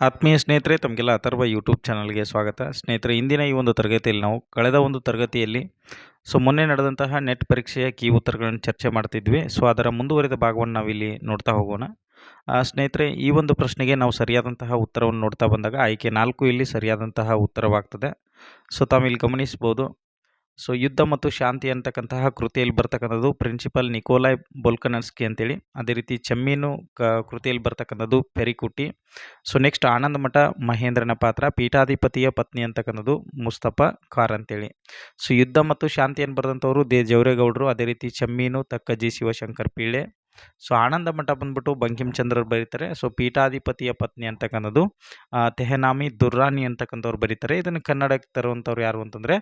ಆತ್ಮೀಯ ಸ್ನೇಹಿತರೆ, ತಮಗೆಲ್ಲ ಅಥರ್ವ ಯೂಟ್ಯೂಬ್ ಚಾನಲ್ಗೆ ಸ್ವಾಗತ. ಸ್ನೇಹಿತರೆ, ಇಂದಿನ ಈ ಒಂದು ತರಗತಿಯಲ್ಲಿ ನಾವು ಕಳೆದ ಒಂದು ತರಗತಿಯಲ್ಲಿ ಸೊ, ಮೊನ್ನೆ ನಡೆದಂತಹ ನೆಟ್ ಪರೀಕ್ಷೆಯ ಕೀ ಉತ್ತರಗಳನ್ನು ಚರ್ಚೆ ಮಾಡ್ತಿದ್ವಿ. ಸೊ, ಅದರ ಮುಂದುವರಿದ ಭಾಗವನ್ನು ನಾವಿಲ್ಲಿ ನೋಡ್ತಾ ಹೋಗೋಣ. ಸ್ನೇಹಿತರೆ, ಈ ಒಂದು ಪ್ರಶ್ನೆಗೆ ನಾವು ಸರಿಯಾದಂತಹ ಉತ್ತರವನ್ನು ನೋಡ್ತಾ ಬಂದಾಗ, ಆಯ್ಕೆ ನಾಲ್ಕು ಇಲ್ಲಿ ಸರಿಯಾದಂತಹ ಉತ್ತರವಾಗ್ತದೆ. ಸೊ ತಾವು ಇಲ್ಲಿ ಗಮನಿಸ್ಬೋದು. ಸೊ ಯುದ್ಧ ಮತ್ತು ಶಾಂತಿ ಅಂತಕ್ಕಂತಹ ಕೃತಿಯಲ್ಲಿ ಬರ್ತಕ್ಕಂಥದ್ದು ಪ್ರಿನ್ಸಿಪಲ್ ನಿಕೋಲಾಯ್ ಬೊಲ್ಕನಸ್ಕಿ ಅಂತೇಳಿ. ಅದೇ ರೀತಿ ಚಮ್ಮೀನು ಕ ಕೃತಿಯಲ್ಲಿ ಬರ್ತಕ್ಕಂಥದ್ದು ಪೆರಿಕುಟಿ ಸೊ ನೆಕ್ಸ್ಟ್ ಆನಂದ ಮಠ ಮಹೇಂದ್ರನ ಪಾತ್ರ, ಪೀಠಾಧಿಪತಿಯ ಪತ್ನಿ ಅಂತಕ್ಕಂಥದ್ದು ಮುಸ್ತಫಾ ಕಾರ್ ಅಂತೇಳಿ. ಸೊ ಯುದ್ಧ ಮತ್ತು ಶಾಂತಿಯನ್ನು ಬರೆದಂಥವ್ರು ದೇ ಜವರೇಗೌಡರು, ಅದೇ ರೀತಿ ಚೆಮ್ಮೀನು ತಕ್ಕಜಿ ಶಿವಶಂಕರ್ ಪೀಳೆ ಸೊ ಆನಂದ ಮಠ ಬಂದ್ಬಿಟ್ಟು ಬಂಕಿಂಚಂದ್ರರು ಬರೀತಾರೆ. ಸೊ ಪೀಠಾಧಿಪತಿಯ ಪತ್ನಿ ಅಂತಕ್ಕಂಥದ್ದು ತೆಹನಾಮಿ ದುರ್ರಾನಿ ಅಂತಕ್ಕಂಥವ್ರು ಬರೀತಾರೆ. ಇದನ್ನು ಕನ್ನಡಕ್ಕೆ ತರುವಂಥವ್ರು ಯಾರು ಅಂತಂದರೆ,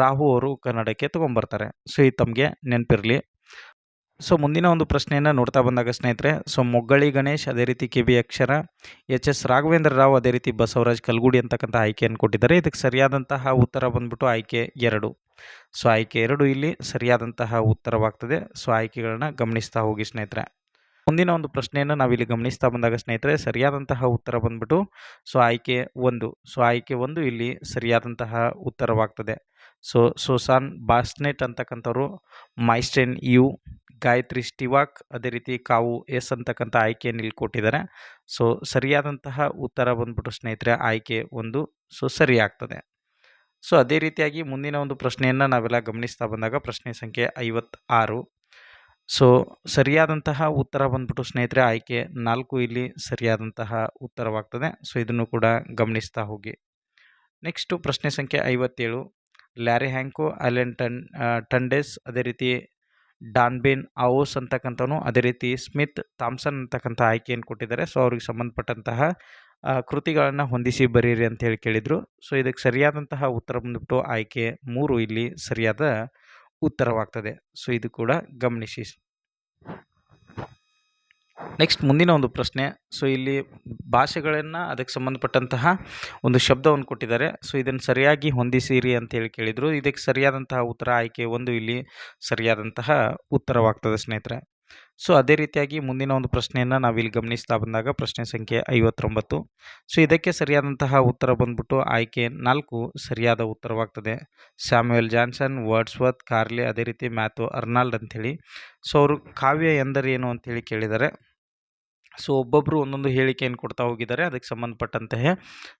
ರಾಹು ಅವರು ಕನ್ನಡಕ್ಕೆ ತೊಗೊಂಬರ್ತಾರೆ. ಸೊ ಇದು ತಮಗೆ ನೆನಪಿರಲಿ. ಸೊ ಮುಂದಿನ ಒಂದು ಪ್ರಶ್ನೆಯನ್ನು ನೋಡ್ತಾ ಬಂದಾಗ ಸ್ನೇಹಿತರೆ, ಸೊ ಮೊಗ್ಗಳಿ ಗಣೇಶ್ ಅದೇ ರೀತಿ K B Akshara H S Raghavendra Rao ಅದೇ ರೀತಿ ಬಸವರಾಜ್ ಕಲ್ಗುಡಿ ಅಂತಕ್ಕಂಥ ಆಯ್ಕೆಯನ್ನು ಕೊಟ್ಟಿದ್ದಾರೆ. ಇದಕ್ಕೆ ಸರಿಯಾದಂತಹ ಉತ್ತರ ಬಂದ್ಬಿಟ್ಟು ಆಯ್ಕೆ ಎರಡು. ಸೊ, ಆಯ್ಕೆ ಎರಡು ಇಲ್ಲಿ ಸರಿಯಾದಂತಹ ಉತ್ತರವಾಗ್ತದೆ. ಸೊ, ಆಯ್ಕೆಗಳನ್ನ ಗಮನಿಸ್ತಾ ಹೋಗಿ ಸ್ನೇಹಿತರೆ. ಮುಂದಿನ ಒಂದು ಪ್ರಶ್ನೆಯನ್ನು ನಾವಿಲ್ಲಿ ಗಮನಿಸ್ತಾ ಬಂದಾಗ ಸ್ನೇಹಿತರೆ, ಸರಿಯಾದಂತಹ ಉತ್ತರ ಬಂದ್ಬಿಟ್ಟು, ಸೊ, ಆಯ್ಕೆ ಒಂದು. ಸೊ, ಆಯ್ಕೆ ಒಂದು ಇಲ್ಲಿ ಸರಿಯಾದಂತಹ ಉತ್ತರವಾಗ್ತದೆ. ಸೊ, ಸುಸಾನ್ ಬಾಸ್ನೆಟ್ ಅಂತಕ್ಕಂಥವ್ರು, ಮೈಸ್ಟೆನ್ ಯು, ಗಾಯತ್ರಿ ಸ್ಟಿವಾಕ್, ಅದೇ ರೀತಿ ಕಾವು ಎಸ್ ಅಂತಕ್ಕಂಥ ಆಯ್ಕೆಯನ್ನು ಇಲ್ಲಿ ಕೊಟ್ಟಿದ್ದಾರೆ. ಸೊ, ಸರಿಯಾದಂತಹ ಉತ್ತರ ಬಂದ್ಬಿಟ್ಟು ಸ್ನೇಹಿತರೆ, ಆಯ್ಕೆ ಒಂದು. ಸೊ, ಸರಿಯಾಗ್ತದೆ. ಸೊ, ಅದೇ ರೀತಿಯಾಗಿ ಮುಂದಿನ ಒಂದು ಪ್ರಶ್ನೆಯನ್ನು ನಾವೆಲ್ಲ ಗಮನಿಸ್ತಾ ಬಂದಾಗ ಪ್ರಶ್ನೆ ಸಂಖ್ಯೆ ಐವತ್ತಾರು. ಸೊ, ಸರಿಯಾದಂತಹ ಉತ್ತರ ಬಂದ್ಬಿಟ್ಟು ಸ್ನೇಹಿತರೆ, ಆಯ್ಕೆ ನಾಲ್ಕು ಇಲ್ಲಿ ಸರಿಯಾದಂತಹ ಉತ್ತರವಾಗ್ತದೆ. ಸೊ, ಇದನ್ನು ಕೂಡ ಗಮನಿಸ್ತಾ ಹೋಗಿ. ನೆಕ್ಸ್ಟು ಪ್ರಶ್ನೆ ಸಂಖ್ಯೆ ಐವತ್ತೇಳು. ಲ್ಯಾರಿ ಹ್ಯಾಂಕು, ಅಲೆನ್ ಟನ್ ಟಂಡೆಸ್, ಅದೇ ರೀತಿ ಡಾನ್ಬೇನ್, ಆವೋಸ್ ಅಂತಕ್ಕಂಥವನು, ಅದೇ ರೀತಿ ಸ್ಮಿತ್, ಥಾಮ್ಸನ್ ಅಂತಕ್ಕಂಥ ಆಯ್ಕೆಯನ್ನು ಕೊಟ್ಟಿದ್ದಾರೆ. ಸೊ, ಅವ್ರಿಗೆ ಸಂಬಂಧಪಟ್ಟಂತಹ ಕೃತಿಗಳನ್ನು ಹೊಂದಿಸಿ ಬರೀರಿ ಅಂತ ಹೇಳಿ ಕೇಳಿದರು. ಸೊ ಇದಕ್ಕೆ ಸರಿಯಾದಂತಹ ಉತ್ತರ ಬಂದುಬಿಟ್ಟು ಆಯ್ಕೆ ಮೂರು ಇಲ್ಲಿ ಸರಿಯಾದ ಉತ್ತರವಾಗ್ತದೆ. ಸೊ ಇದು ಕೂಡ ಗಮನಿಸಿ. ನೆಕ್ಸ್ಟ್ ಮುಂದಿನ ಒಂದು ಪ್ರಶ್ನೆ. ಸೊ ಇಲ್ಲಿ ಭಾಷೆಗಳನ್ನು ಅದಕ್ಕೆ ಸಂಬಂಧಪಟ್ಟಂತಹ ಒಂದು ಶಬ್ದವನ್ನು ಕೊಟ್ಟಿದ್ದಾರೆ. ಸೊ ಇದನ್ನು ಸರಿಯಾಗಿ ಹೊಂದಿಸಿರಿ ಅಂತ ಹೇಳಿ ಕೇಳಿದರು. ಇದಕ್ಕೆ ಸರಿಯಾದಂತಹ ಉತ್ತರ ಆಯ್ಕೆ ಒಂದು ಇಲ್ಲಿ ಸರಿಯಾದಂತಹ ಉತ್ತರವಾಗ್ತದೆ ಸ್ನೇಹಿತರೆ. ಸೊ ಅದೇ ರೀತಿಯಾಗಿ ಮುಂದಿನ ಒಂದು ಪ್ರಶ್ನೆಯನ್ನು ನಾವಿಲ್ಲಿ ಗಮನಿಸ್ತಾ ಬಂದಾಗ ಪ್ರಶ್ನೆ ಸಂಖ್ಯೆ ಐವತ್ತೊಂಬತ್ತು. ಸೊ ಇದಕ್ಕೆ ಸರಿಯಾದಂತಹ ಉತ್ತರ ಬಂದ್ಬಿಟ್ಟು ಆಯ್ಕೆ ನಾಲ್ಕು ಸರಿಯಾದ ಉತ್ತರವಾಗ್ತದೆ. ಸ್ಯಾಮ್ಯುಯಲ್ ಜಾನ್ಸನ್, ವರ್ಡ್ಸ್ವರ್ತ್, ಕಾರ್ಲೆ, ಅದೇ ರೀತಿ ಮ್ಯಾಥು ಅರ್ನಾಲ್ಡ್ ಅಂಥೇಳಿ. ಸೊ ಅವರು ಕಾವ್ಯ ಎಂದರೇನು ಅಂಥೇಳಿ ಕೇಳಿದ್ದಾರೆ ಸೊ ಒಬ್ಬೊಬ್ಬರು ಒಂದೊಂದು ಹೇಳಿಕೆಯನ್ನು ಕೊಡ್ತಾ ಹೋಗಿದ್ದಾರೆ, ಅದಕ್ಕೆ ಸಂಬಂಧಪಟ್ಟಂತಹ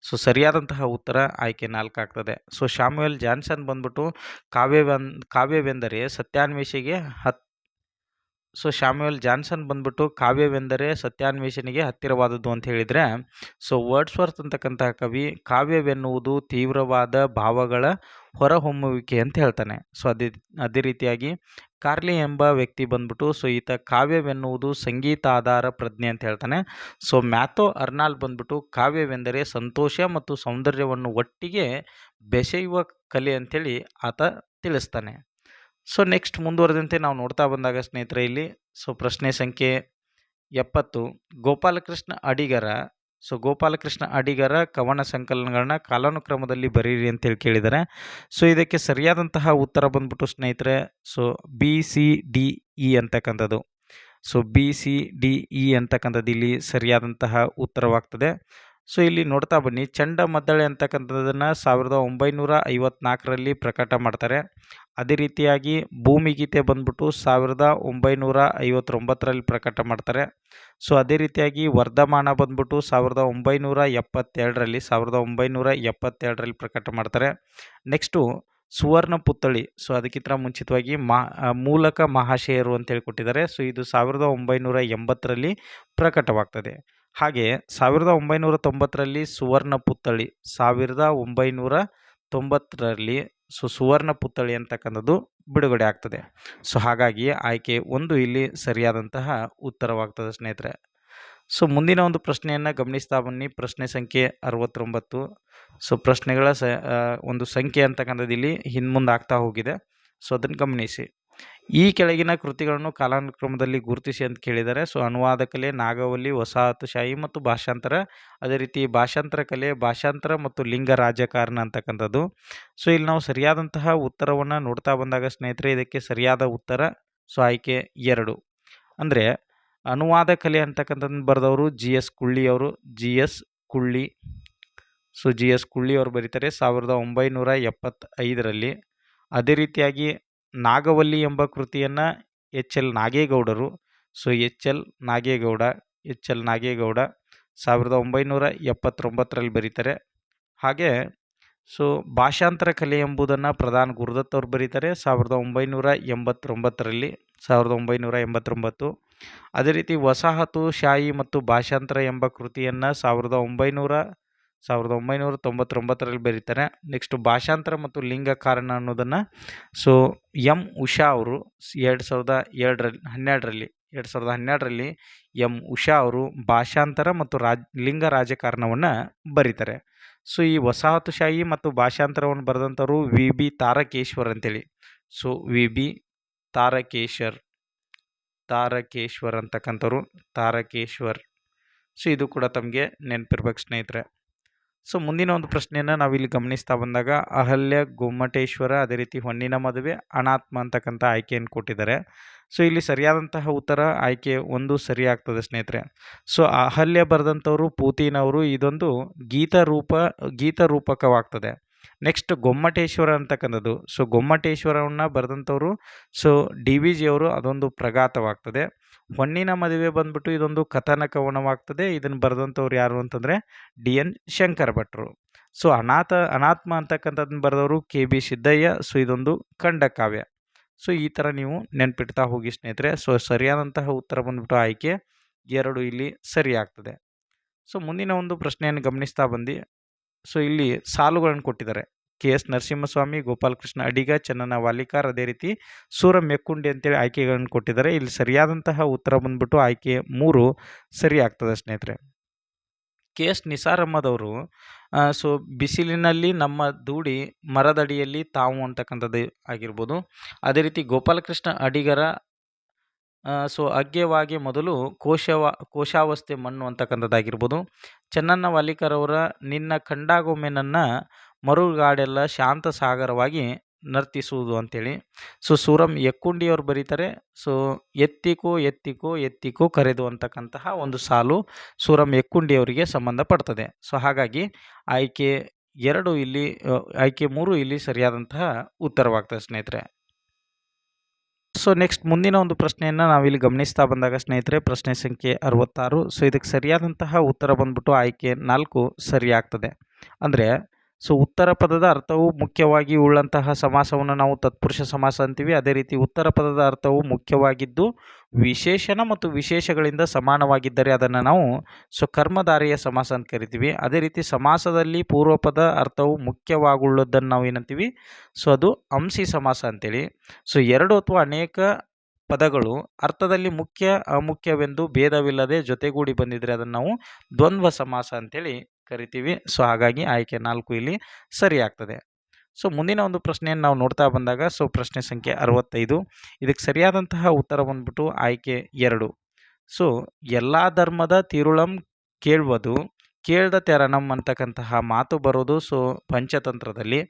ಸೊ ಸರಿಯಾದಂತಹ ಉತ್ತರ ಆಯ್ಕೆ ನಾಲ್ಕು ಆಗ್ತದೆ. ಸೊ ಶಾಮ್ಯುಯಲ್ ಜಾನ್ಸನ್ ಬಂದ್ಬಿಟ್ಟು ಕಾವ್ಯವನ್ ಕಾವ್ಯವೆಂದರೆ ಸತ್ಯಾನ್ವೇಷಿಗೆ ಹತ್ ಸೊ ಶಾಮ್ಯುಯಲ್ ಜಾನ್ಸನ್ ಬಂದ್ಬಿಟ್ಟು ಕಾವ್ಯವೆಂದರೆ ಸತ್ಯಾನ್ವೇಷಣೆಗೆ ಹತ್ತಿರವಾದದ್ದು ಅಂತ ಹೇಳಿದರೆ, ಸೊ ವರ್ಡ್ಸ್ವರ್ತ್ ಅಂತಕ್ಕಂತಹ ಕವಿ ಕಾವ್ಯವೆನ್ನುವುದು ತೀವ್ರವಾದ ಭಾವಗಳ ಹೊರಹೊಮ್ಮುವಿಕೆ ಅಂತ ಹೇಳ್ತಾನೆ. ಸೊ ಅದೇ ಅದೇ ರೀತಿಯಾಗಿ ಕಾರ್ಲಿ ಎಂಬ ವ್ಯಕ್ತಿ ಬಂದ್ಬಿಟ್ಟು, ಸೊ ಈತ ಕಾವ್ಯವೆನ್ನುವುದು ಸಂಗೀತ ಆಧಾರ ಪ್ರಜ್ಞೆ ಅಂತ ಹೇಳ್ತಾನೆ. ಸೊ ಮ್ಯಾಥೋ ಅರ್ನಾಲ್ ಬಂದ್ಬಿಟ್ಟು ಕಾವ್ಯವೆಂದರೆ ಸಂತೋಷ ಮತ್ತು ಸೌಂದರ್ಯವನ್ನು ಒಟ್ಟಿಗೆ ಬೆಸೆಯುವ ಕಲೆ ಅಂಥೇಳಿ ಆತ ತಿಳಿಸ್ತಾನೆ. ಸೊ ನೆಕ್ಸ್ಟ್ ಮುಂದುವರೆದಂತೆ ನಾವು ನೋಡ್ತಾ ಬಂದಾಗ ಸ್ನೇಹಿತರೆ ಇಲ್ಲಿ ಸೊ ಪ್ರಶ್ನೆ ಸಂಖ್ಯೆ ಎಪ್ಪತ್ತು. ಗೋಪಾಲಕೃಷ್ಣ ಅಡಿಗರ ಸೊ ಗೋಪಾಲಕೃಷ್ಣ ಅಡಿಗರ ಕವನ ಸಂಕಲನಗಳನ್ನ ಕಾಲಾನುಕ್ರಮದಲ್ಲಿ ಬರೀರಿ ಅಂತೇಳಿ ಕೇಳಿದ್ದಾರೆ. ಸೊ ಇದಕ್ಕೆ ಸರಿಯಾದಂತಹ ಉತ್ತರ ಬಂದ್ಬಿಟ್ಟು ಸ್ನೇಹಿತರೆ so B C D E ಅಂತಕ್ಕಂಥದ್ದು. So B C D E ಅಂತಕ್ಕಂಥದ್ದು ಇಲ್ಲಿ ಸರಿಯಾದಂತಹ ಉತ್ತರವಾಗ್ತದೆ. ಸೊ ಇಲ್ಲಿ ನೋಡ್ತಾ ಬನ್ನಿ ಚಂಡ ಮದ್ದಳೆ ಅಂತಕ್ಕಂಥದ್ದನ್ನು ಸಾವಿರದ ಒಂಬೈನೂರ ಐವತ್ನಾಲ್ಕರಲ್ಲಿ ಪ್ರಕಟ ಮಾಡ್ತಾರೆ. ಅದೇ ರೀತಿಯಾಗಿ ಭೂಮಿಗೀತೆ ಬಂದ್ಬಿಟ್ಟು ಸಾವಿರದ ಒಂಬೈನೂರ ಐವತ್ತೊಂಬತ್ತರಲ್ಲಿ ಪ್ರಕಟ ಮಾಡ್ತಾರೆ. ಸೊ, ಅದೇ ರೀತಿಯಾಗಿ ವರ್ಧಮಾನ ಬಂದ್ಬಿಟ್ಟು ಸಾವಿರದ ಒಂಬೈನೂರ ಎಪ್ಪತ್ತೆರಡರಲ್ಲಿ, ಸಾವಿರದ ಒಂಬೈನೂರ ಎಪ್ಪತ್ತೆರಡರಲ್ಲಿ ಪ್ರಕಟ ಮಾಡ್ತಾರೆ. ನೆಕ್ಸ್ಟು ಸುವರ್ಣ ಪುತ್ಥಳಿ. ಸೊ, ಅದಕ್ಕಿಂತ ಮುಂಚಿತವಾಗಿ ಮಾ ಮೂಲಕ ಮಹಾಶಯರು ಅಂತೇಳಿ ಕೊಟ್ಟಿದ್ದಾರೆ ಸೊ, ಇದು ಸಾವಿರದ ಒಂಬೈನೂರ ಎಂಬತ್ತರಲ್ಲಿ ಪ್ರಕಟವಾಗ್ತದೆ. ಹಾಗೆ ಸಾವಿರದ ಒಂಬೈನೂರ ತೊಂಬತ್ತರಲ್ಲಿ ಸುವರ್ಣ ಪುತ್ಥಳಿ, ಸಾವಿರದ ಒಂಬೈನೂರ ತೊಂಬತ್ತರಲ್ಲಿ ಸೊ ಸುವರ್ಣ ಪುತ್ಥಳಿ ಅಂತಕ್ಕಂಥದ್ದು ಬಿಡುಗಡೆ ಆಗ್ತದೆ. ಸೊ ಹಾಗಾಗಿ ಆಯ್ಕೆ ಒಂದು ಇಲ್ಲಿ ಸರಿಯಾದಂತಹ ಉತ್ತರವಾಗ್ತದೆ ಸ್ನೇಹಿತರೆ. ಸೊ ಮುಂದಿನ ಒಂದು ಪ್ರಶ್ನೆಯನ್ನು ಗಮನಿಸ್ತಾ ಬನ್ನಿ. ಪ್ರಶ್ನೆ ಸಂಖ್ಯೆ ಅರವತ್ತೊಂಬತ್ತು. ಸೊ ಪ್ರಶ್ನೆಗಳ ಸ ಒಂದು ಸಂಖ್ಯೆ ಅಂತಕ್ಕಂಥದ್ದು ಇಲ್ಲಿ ಹಿಂದ್ಮುಂದೆ ಆಗ್ತಾ ಹೋಗಿದೆ. ಸೊ ಅದನ್ನು ಗಮನಿಸಿ. ಈ ಕೆಳಗಿನ ಕೃತಿಗಳನ್ನು ಕಾಲಾನುಕ್ರಮದಲ್ಲಿ ಗುರುತಿಸಿ ಅಂತ ಕೇಳಿದ್ದಾರೆ. ಸೊ, ಅನುವಾದ ಕಲೆ, ನಾಗವಲ್ಲಿ, ವಸಾಹತುಶಾಹಿ ಮತ್ತು ಭಾಷಾಂತರ. ಅದೇ ರೀತಿ ಭಾಷಾಂತರ ಕಲೆ, ಭಾಷಾಂತರ ಮತ್ತು ಲಿಂಗ ರಾಜಕಾರಣ ಅಂತಕ್ಕಂಥದ್ದು. ಸೊ, ಇಲ್ಲಿ ನಾವು ಸರಿಯಾದಂತಹ ಉತ್ತರವನ್ನು ನೋಡ್ತಾ ಬಂದಾಗ ಸ್ನೇಹಿತರೆ, ಇದಕ್ಕೆ ಸರಿಯಾದ ಉತ್ತರ ಸೊ, ಆಯ್ಕೆ ಎರಡು. ಅಂದರೆ, ಅನುವಾದ ಕಲೆ ಅಂತಕ್ಕಂಥದ್ದು ಬರೆದವರು ಜಿ ಎಸ್ ಕುಳ್ಳಿ ಅವರು. G S Kulli. So G S Kulli ಅವರು ಬರೀತಾರೆ ಸಾವಿರದ ಒಂಬೈನೂರ ಎಪ್ಪತ್ತೈದರಲ್ಲಿ. ಅದೇ ರೀತಿಯಾಗಿ ನಾಗವಲ್ಲಿ ಎಂಬ ಕೃತಿಯನ್ನು H L ನಾಗೇಗೌಡರು. So, H L Nagegowda, H L Nagegowda ಸಾವಿರದ ಒಂಬೈನೂರ ಎಪ್ಪತ್ತೊಂಬತ್ತರಲ್ಲಿ ಬರೀತಾರೆ. ಹಾಗೆ, ಸೊ, ಭಾಷಾಂತರ ಕಲೆ ಎಂಬುದನ್ನು ಪ್ರಧಾನ್ ಗುರುದತ್ ಅವರು ಬರೀತಾರೆ ಸಾವಿರದ ಒಂಬೈನೂರ ಎಂಬತ್ತೊಂಬತ್ತರಲ್ಲಿ, ಸಾವಿರದ ಒಂಬೈನೂರ ಎಂಬತ್ತೊಂಬತ್ತು. ಅದೇ ರೀತಿ ವಸಾಹತುಶಾಹಿ ಮತ್ತು ಭಾಷಾಂತರ ಎಂಬ ಕೃತಿಯನ್ನು ಸಾವಿರದ ಒಂಬೈನೂರ ಸಾವಿರದ ಒಂಬೈನೂರ ತೊಂಬತ್ತೊಂಬತ್ತರಲ್ಲಿ ಬರೀತಾರೆ. ನೆಕ್ಸ್ಟು ಭಾಷಾಂತರ ಮತ್ತು ಲಿಂಗ ಕಾರಣ ಅನ್ನೋದನ್ನು ಸೊ ಎಂ. ಉಷಾ ಅವರು ಎರಡು ಸಾವಿರದ ಎರಡರಲ್ಲಿ, ಹನ್ನೆರಡರಲ್ಲಿ, ಎರಡು ಸಾವಿರದ ಹನ್ನೆರಡರಲ್ಲಿ ಎಂ. ಉಷಾ ಅವರು ಭಾಷಾಂತರ ಮತ್ತು ರಾಜ್, ಲಿಂಗ ರಾಜಕಾರಣವನ್ನು ಬರೀತಾರೆ. ಸೊ ಈ ವಸಾಹತುಶಾಹಿ ಮತ್ತು ಭಾಷಾಂತರವನ್ನು ಬರೆದಂಥವ್ರು ವಿ. ಬಿ. ತಾರಕೇಶ್ವರ್ ಅಂತೇಳಿ. So V. B. Tarakeshwar Tarakeshwar ಅಂತಕ್ಕಂಥವ್ರು, Tarakeshwar. So ಇದು ಕೂಡ ತಮಗೆ ನೆನಪಿರ್ಬೇಕು ಸ್ನೇಹಿತರೆ. ಸೊ ಮುಂದಿನ ಒಂದು ಪ್ರಶ್ನೆಯನ್ನು ನಾವಿಲ್ಲಿ ಗಮನಿಸ್ತಾ ಬಂದಾಗ, ಅಹಲ್ಯ ಗೊಮ್ಮಟೇಶ್ವರ ಅದೇ ರೀತಿ ಹೊನ್ನಿನ ಮದುವೆ, ಅನಾತ್ಮ ಅಂತಕ್ಕಂಥ ಆಯ್ಕೆಯನ್ನು ಕೊಟ್ಟಿದ್ದಾರೆ. ಸೊ ಇಲ್ಲಿ ಸರಿಯಾದಂತಹ ಉತ್ತರ ಆಯ್ಕೆ ಒಂದು ಸರಿ ಆಗ್ತದೆ ಸ್ನೇಹಿತರೆ. ಸೊ ಅಹಲ್ಯ ಬರೆದಂಥವರು ಪೂತಿನವರು ಇದೊಂದು ಗೀತ ರೂಪ ಗೀತ ರೂಪಕವಾಗ್ತದೆ ನೆಕ್ಸ್ಟ್ ಗೊಮ್ಮಟೇಶ್ವರ ಅಂತಕ್ಕಂಥದ್ದು. ಸೊ ಗೊಮ್ಮಟೇಶ್ವರವನ್ನು ಬರೆದಂಥವರು, ಸೊ ಡಿ ವಿ ಜಿಯವರು ಅದೊಂದು ಪ್ರಘಾತವಾಗ್ತದೆ. ಹೊನ್ನಿನ ಮದುವೆ ಬಂದ್ಬಿಟ್ಟು ಇದೊಂದು ಕಥನ ಕವನವಾಗ್ತದೆ ಇದನ್ನು ಬರೆದಂಥವ್ರು ಯಾರು ಅಂತಂದರೆ ಡಿ ಎನ್ ಶಂಕರ್ ಭಟ್ರು. ಸೊ, ಅನಾಥ, ಅನಾತ್ಮ ಅಂತಕ್ಕಂಥದ್ದನ್ನ ಬರೆದವರು ಕೆ ಬಿ ಸಿದ್ದಯ್ಯ. ಸೊ, ಇದೊಂದು ಖಂಡಕಾವ್ಯ ಸೊ, ಈ ಥರ ನೀವು ನೆನ್ಪಿಡ್ತಾ ಹೋಗಿ ಸ್ನೇಹಿತರೆ. ಸೊ, ಸರಿಯಾದಂತಹ ಉತ್ತರ ಬಂದ್ಬಿಟ್ಟು ಆಯ್ಕೆ ಎರಡು ಇಲ್ಲಿ ಸರಿ ಆಗ್ತದೆ ಸೊ, ಮುಂದಿನ ಒಂದು ಪ್ರಶ್ನೆಯನ್ನು ಗಮನಿಸ್ತಾ ಬಂದು, ಸೊ, ಇಲ್ಲಿ ಸಾಲುಗಳನ್ನು ಕೊಟ್ಟಿದ್ದಾರೆ. ಕೆ ಎಸ್ ನರಸಿಂಹಸ್ವಾಮಿ, ಗೋಪಾಲಕೃಷ್ಣ ಅಡಿಗ ಚನ್ನನ ವಾಲಿಕಾರ್ ಅದೇ ರೀತಿ ಸೂರ ಮೆಕ್ಕುಂಡಿ ಅಂತೇಳಿ ಆಯ್ಕೆಗಳನ್ನು ಕೊಟ್ಟಿದ್ದಾರೆ. ಇಲ್ಲಿ ಸರಿಯಾದಂತಹ ಉತ್ತರ ಬಂದ್ಬಿಟ್ಟು ಆಯ್ಕೆ ಮೂರು ಸರಿ ಆಗ್ತದೆ ಸ್ನೇಹಿತರೆ. ಕೆ ಎಸ್ ನಿಸಾರ್ ಸೊ ಬಿಸಿಲಿನಲ್ಲಿ ನಮ್ಮ ದೂಡಿ ಮರದಡಿಯಲ್ಲಿ ತಾವು ಅಂತಕ್ಕಂಥದ್ದು ಆಗಿರ್ಬೋದು. ಅದೇ ರೀತಿ ಗೋಪಾಲಕೃಷ್ಣ ಅಡಿಗರ ಸೊ ಅಗ್ಗೆವಾಗಿ ಮೊದಲು ಕೋಶವ, ಕೋಶಾವಸ್ಥೆ ಮಣ್ಣು ಅಂತಕ್ಕಂಥದ್ದಾಗಿರ್ಬೋದು. ಚೆನ್ನಣ್ಣ ವಾಲಿಕರವರ ನಿನ್ನ ಕಂಡಾಗೊಮ್ಮೆ ನನ್ನ ಮರುಗಾಡೆಲ್ಲ ಶಾಂತ ಸಾಗರವಾಗಿ ನರ್ತಿಸುವುದು ಅಂತೇಳಿ. ಸೊ ಸೂರಮ್ ಎಕ್ಕುಂಡಿಯವರು ಬರೀತಾರೆ. ಸೊ ಎತ್ತಿಕೋ ಎತ್ತಿಕೋ ಎತ್ತಿಕೋ ಕರೆದು ಅಂತಕ್ಕಂತಹ ಒಂದು ಸಾಲು ಸೂರಂ ಎಕ್ಕುಂಡಿಯವರಿಗೆ ಸಂಬಂಧಪಡ್ತದೆ ಸೊ ಹಾಗಾಗಿ ಆಯ್ಕೆ ಎರಡು ಇಲ್ಲಿ ಆಯ್ಕೆ ಮೂರು ಇಲ್ಲಿ ಸರಿಯಾದಂತಹ ಉತ್ತರವಾಗ್ತದೆ ಸ್ನೇಹಿತರೆ. ಸೊ ನೆಕ್ಸ್ಟ್ ಮುಂದಿನ ಒಂದು ಪ್ರಶ್ನೆಯನ್ನು ನಾವಿಲ್ಲಿ ಗಮನಿಸ್ತಾ ಬಂದಾಗ ಸ್ನೇಹಿತರೆ, ಪ್ರಶ್ನೆ ಸಂಖ್ಯೆ ಅರವತ್ತಾರು. ಸೊ ಇದಕ್ಕೆ ಸರಿಯಾದಂತಹ ಉತ್ತರ ಬಂದ್ಬಿಟ್ಟು ಆಯ್ಕೆ ನಾಲ್ಕು ಸರಿಯಾಗ್ತದೆ. ಅಂದರೆ ಸೊ ಉತ್ತರ ಪದದ ಅರ್ಥವು ಮುಖ್ಯವಾಗಿ ಉಳ್ಳಂತಹ ಸಮಾಸವನ್ನು ನಾವು ತತ್ಪುರುಷ ಸಮಾಸ ಅಂತೀವಿ. ಅದೇ ರೀತಿ ಉತ್ತರ ಪದದ ಅರ್ಥವು ಮುಖ್ಯವಾಗಿದ್ದು ವಿಶೇಷಣ ಮತ್ತು ವಿಶೇಷಗಳಿಂದ ಸಮಾನವಾಗಿದ್ದರೆ ಅದನ್ನು ನಾವು ಸೊ ಕರ್ಮಧಾರಿಯ ಸಮಾಸ ಅಂತ ಕರಿತೀವಿ. ಅದೇ ರೀತಿ ಸಮಾಸದಲ್ಲಿ ಪೂರ್ವಪದ ಅರ್ಥವು ಮುಖ್ಯವಾಗುಳ್ಳದನ್ನು ನಾವು ಏನಂತೀವಿ? ಸೊ ಅದು ಅಂಶಿ ಸಮಾಸ ಅಂತೇಳಿ. ಸೊ ಎರಡು ಅಥವಾ ಅನೇಕ ಪದಗಳು ಅರ್ಥದಲ್ಲಿ ಮುಖ್ಯ, ಅಮುಖ್ಯವೆಂದು ಭೇದವಿಲ್ಲದೆ ಜೊತೆಗೂಡಿ ಬಂದಿದ್ದರೆ ಅದನ್ನು ನಾವು ದ್ವಂದ್ವ ಸಮಾಸ ಅಂತೇಳಿ ಕರಿತೀವಿ. ಸೊ, ಹಾಗಾಗಿ ಆಯ್ಕೆ ನಾಲ್ಕು ಇಲ್ಲಿ ಸರಿ ಆಗ್ತದೆ ಸೊ, ಮುಂದಿನ ಒಂದು ಪ್ರಶ್ನೆಯನ್ನು ನಾವು ನೋಡ್ತಾ ಬಂದಾಗ, ಸೊ, ಪ್ರಶ್ನೆ ಸಂಖ್ಯೆ ಅರವತ್ತೈದು. ಇದಕ್ಕೆ ಸರಿಯಾದಂತಹ ಉತ್ತರ ಬಂದ್ಬಿಟ್ಟು ಆಯ್ಕೆ ಎರಡು. ಸೊ, ಎಲ್ಲ ಧರ್ಮದ ತಿರುಳಂ ಕೇಳುವುದು, ಕೇಳ್ದ ತೆರನಂ ಅಂತಕ್ಕಂತಹ ಮಾತು ಬರೋದು, ಸೊ, ಪಂಚತಂತ್ರದಲ್ಲಿ.